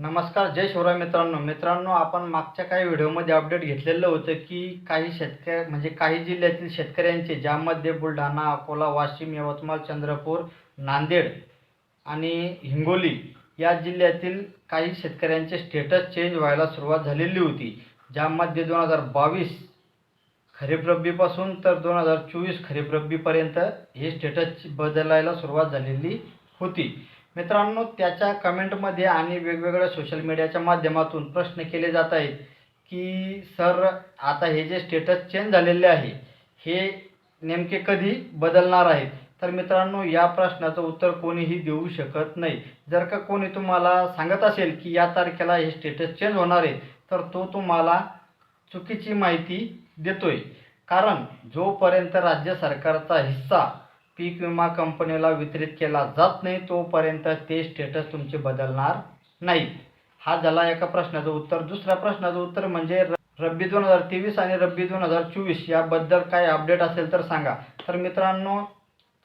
नमस्कार जय शिवराय मित्रांनो. मित्रांनो आपण मागच्या काही व्हिडिओमध्ये अपडेट घेतलेलं होतं की काही शेतकरी म्हणजे काही जिल्ह्यातील शेतकऱ्यांचे ज्यामध्ये बुलढाणा अकोला वाशिम यवतमाळ चंद्रपूर नांदेड आणि हिंगोली या जिल्ह्यातील काही शेतकऱ्यांचे स्टेटस चेंज व्हायला सुरुवात झालेली होती. ज्यामध्ये दोन हजार बावीस खरीप रब्बीपासून तर दोन हजार चोवीस खरीप रब्बीपर्यंत हे स्टेटस बदलायला सुरुवात झालेली होती. मित्रांनो त्याच्या कमेंटमध्ये आणि वेगवेगळ्या सोशल मीडियाच्या माध्यमातून प्रश्न केले जात आहेत की सर आता हे जे स्टेटस चेंज झालेले आहे हे नेमके कधी बदलणार आहेत तर मित्रांनो या प्रश्नाचं उत्तर कोणीही देऊ शकत नाही. जर का कोणी तुम्हाला सांगत असेल की या तारखेला हे स्टेटस चेंज होणार आहे तर तो तुम्हाला चुकीची माहिती देतोय. कारण जोपर्यंत राज्य सरकारचा हिस्सा पीक विमा कंपनीला वितरित केला जात नाही तोपर्यंत ते स्टेटस तुमचे बदलणार नाही हा झाला एका प्रश्नाचं उत्तर. दुसऱ्या प्रश्नाचं उत्तर म्हणजे रब्बी दोन हजार तेवीस आणि रब्बी दोन हजार चोवीस याबद्दल काय अपडेट असेल तर सांगा. तर मित्रांनो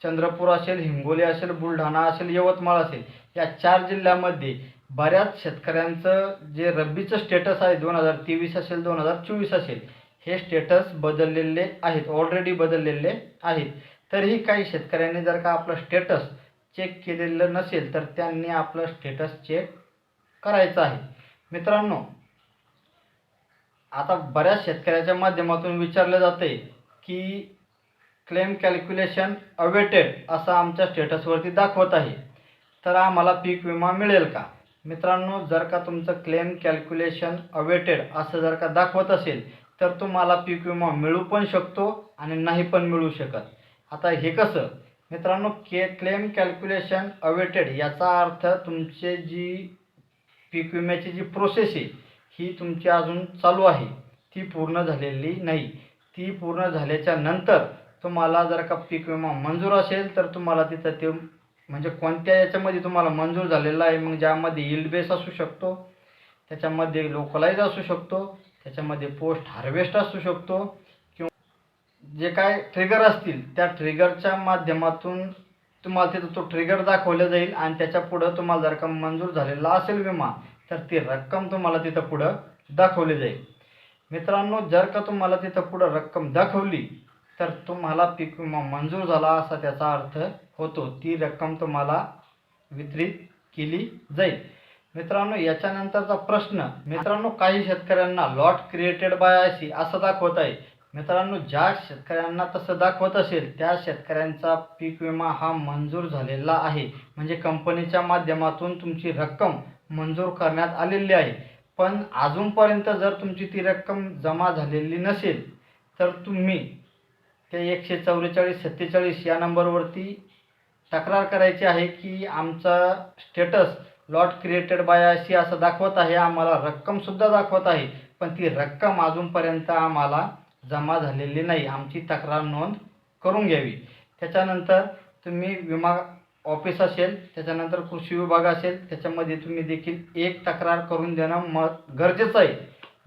चंद्रपूर असेल हिंगोली असेल बुलढाणा असेल यवतमाळ असेल या चार जिल्ह्यामध्ये बऱ्याच शेतकऱ्यांचं जे रब्बीचं स्टेटस आहे दोन हजार तेवीस असेल दोन हजार चोवीस असेल हे स्टेटस बदललेले आहेत ऑलरेडी बदललेले आहेत. तरीही काही शेतकऱ्यांनी जर का आपलं स्टेटस चेक केलेलं नसेल तर त्यांनी आपलं स्टेटस चेक करायचं आहे. मित्रांनो आता बऱ्याच शेतकऱ्याच्या माध्यमातून विचारलं जाते की क्लेम कॅल्क्युलेशन अवेटेड असं आमच्या स्टेटसवरती दाखवत आहे. तर आम्हाला पीक विमा मिळेल का? मित्रांनो जर का तुमचं क्लेम कॅल्क्युलेशन अवेटेड असं जर का दाखवत असेल तर तुम्हाला पीक विमा मिळू पण शकतो आणि नाही पण मिळू शकत. आता हे कसं? मित्रांनो के क्लेम कॅल्क्युलेशन अवेटेड याचा अर्थ तुमचे जी पीक विम्याची जी प्रोसेस आहे ही तुमची अजून चालू आहे. ती पूर्ण झालेली नाही. ती पूर्ण झाल्याच्यानंतर तुम्हाला जर का पीक विमा मंजूर असेल तर तुम्हाला तिथं ते म्हणजे कोणत्या याच्यामध्ये तुम्हाला मंजूर झालेला आहे? मग ज्यामध्ये yield बेस असू शकतो त्याच्यामध्ये लोकलाईज असू शकतो त्याच्यामध्ये पोस्ट हार्वेस्ट असू शकतो जे काय ट्रिगर असतील त्या ट्रिगरच्या माध्यमातून तुम्हाला तिथं तो ट्रिगर दाखवला जाईल आणि त्याच्या पुढं तुम्हाला जर का मंजूर झालेला असेल विमा तर ती रक्कम तुम्हाला तिथं पुढं दाखवली जाईल. मित्रांनो जर का तुम्हाला तिथं पुढं रक्कम दाखवली तर तुम्हाला पीक विमा मंजूर झाला असा त्याचा अर्थ होतो ती रक्कम तुम्हाला वितरित केली जाईल. मित्रांनो याच्यानंतरचा प्रश्न मित्रांनो काही शेतकऱ्यांना लॉट क्रिएटेड बाय आयसी असं दाखवत आहे. मित्रांनो ज्या शेतकऱ्यांना तसं दाखवत असेल त्या शेतकऱ्यांचा पीक विमा हा मंजूर झालेला आहे. म्हणजे कंपनीच्या माध्यमातून तुमची रक्कम मंजूर करण्यात आलेली आहे. पण अजूनपर्यंत जर तुमची ती रक्कम जमा झालेली नसेल तर तुम्ही ते एकशे चौवेचाळीस सत्तेचाळीस या नंबरवरती तक्रार करायची आहे की आमचा स्टेटस लॉट क्रिएटेड बाय अशी असं दाखवत आहे. आम्हाला रक्कमसुद्धा दाखवत आहे. पण ती रक्कम अजूनपर्यंत आम्हाला जमा झालेली नाही. आमची तक्रार नोंद करून घ्यावी. त्याच्यानंतर तुम्ही विमा ऑफिस असेल त्याच्यानंतर कृषी विभाग असेल त्याच्यामध्ये तुम्ही देखील एक तक्रार करून देणं म गरजेचं आहे.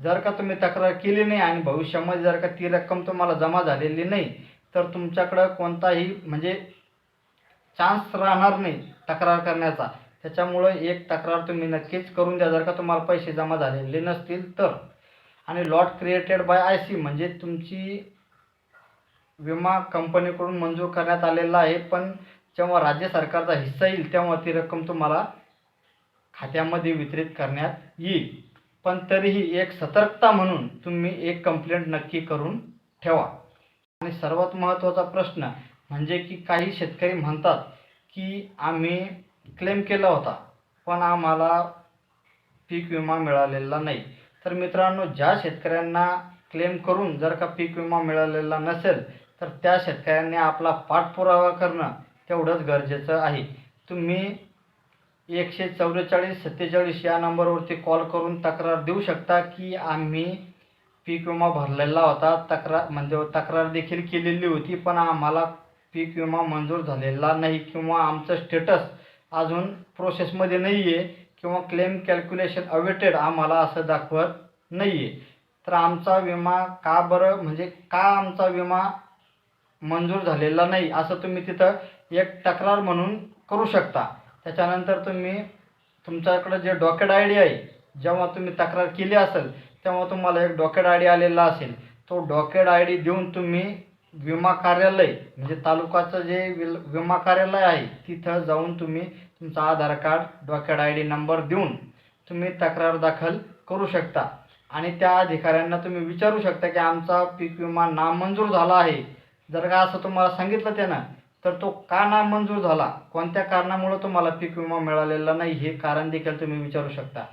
जर का तुम्ही तक्रार केली नाही आणि भविष्यामध्ये जर का ती रक्कम तुम्हाला जमा झालेली नाही तर तुमच्याकडं कोणताही म्हणजे चान्स राहणार नाही तक्रार करण्याचा. त्याच्यामुळं एक तक्रार तुम्ही नक्कीच करून द्या. जर का तुम्हाला पैसे जमा झालेले नसतील तर. आणि lot created by I C म्हणजे तुमची विमा कंपनीकडून मंजूर करण्यात आलेला आहे. पण जेव्हा राज्य सरकारचा हिस्सा येईल तेव्हा ती रक्कम तुम्हाला खात्यामध्ये वितरित करण्यात येईल. पण तरीही एक सतर्कता म्हणून तुम्ही एक कंप्लेंट नक्की करून ठेवा. आणि सर्वात महत्त्वाचा प्रश्न म्हणजे की काही शेतकरी म्हणतात की आम्ही क्लेम केला होता पण आम्हाला पीक विमा मिळालेला नाही. तर मित्रांनो ज्या शेतकऱ्यांना क्लेम करून जर का पीक विमा मिळालेला नसेल तर त्या शेतकऱ्यांनी आपला पाठपुरावा करणं तेवढंच गरजेचं आहे. तुम्ही एकशे चौवेचाळीस सत्तेचाळीस या नंबरवरती कॉल करून तक्रार देऊ शकता की आम्ही पीक विमा भरलेला होता. तक्रार म्हणजे तक्रार देखील केलेली होती पण आम्हाला पीक विमा मंजूर झालेला नाही किंवा आमचं स्टेटस अजून प्रोसेसमध्ये नाही आहे किंवा क्लेम कॅल्क्युलेशन अवेटेड आम्हाला असं दाखवत नाही आहे तर आमचा विमा का बरं म्हणजे का आमचा विमा मंजूर झालेला नाही असं तुम्ही तिथं एक तक्रार म्हणून करू शकता. त्याच्यानंतर तुम्ही तुमच्याकडं जे डॉकेट आय डी आहे जेव्हा तुम्ही तक्रार केली असेल तेव्हा तुम्हाला एक डॉकेट आय डी आलेला असेल. तो डॉकेट आय डी देऊन तुम्ही विमा कार्यालय म्हणजे तालुकाचं जे विल विमा कार्यालय आहे तिथं जाऊन तुम्ही तुमचा Aadhaar card docket I D number देऊन तुम्ही तक्रार दाखल करू शकता. आणि त्या अधिकाऱ्यांना तुम्ही विचारू शकता की आमचा पीक विमा नामंजूर झाला आहे. जर का असं तुम्हाला सांगितलं त्यानं तर तो का नामंजूर झाला? कोणत्या कारणामुळं तुम्हाला पीक विमा मिळालेला नाही हे कारण देखील तुम्ही विचारू शकता.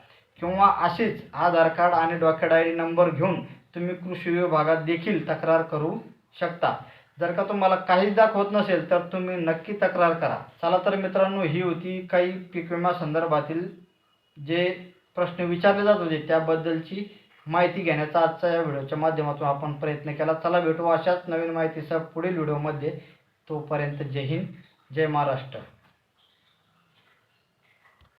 किंवा असेच आधार कार्ड आणि डॉकेट आय डी नंबर घेऊन तुम्ही कृषी विभागात देखील तक्रार करू शकता. जर का तुम्हाला काहीच दाखवत नसेल तर तुम्ही नक्की तक्रार करा. चला तर मित्रांनो ही होती काही पीक विमा संदर्भातील जे प्रश्न विचारले जात होते त्याबद्दलची माहिती घेण्याचा आजच्या या व्हिडिओच्या माध्यमातून आपण प्रयत्न केला. चला भेटू अशाच नवीन माहितीसह पुढील व्हिडिओमध्ये. तोपर्यंत जय हिंद जय महाराष्ट्र.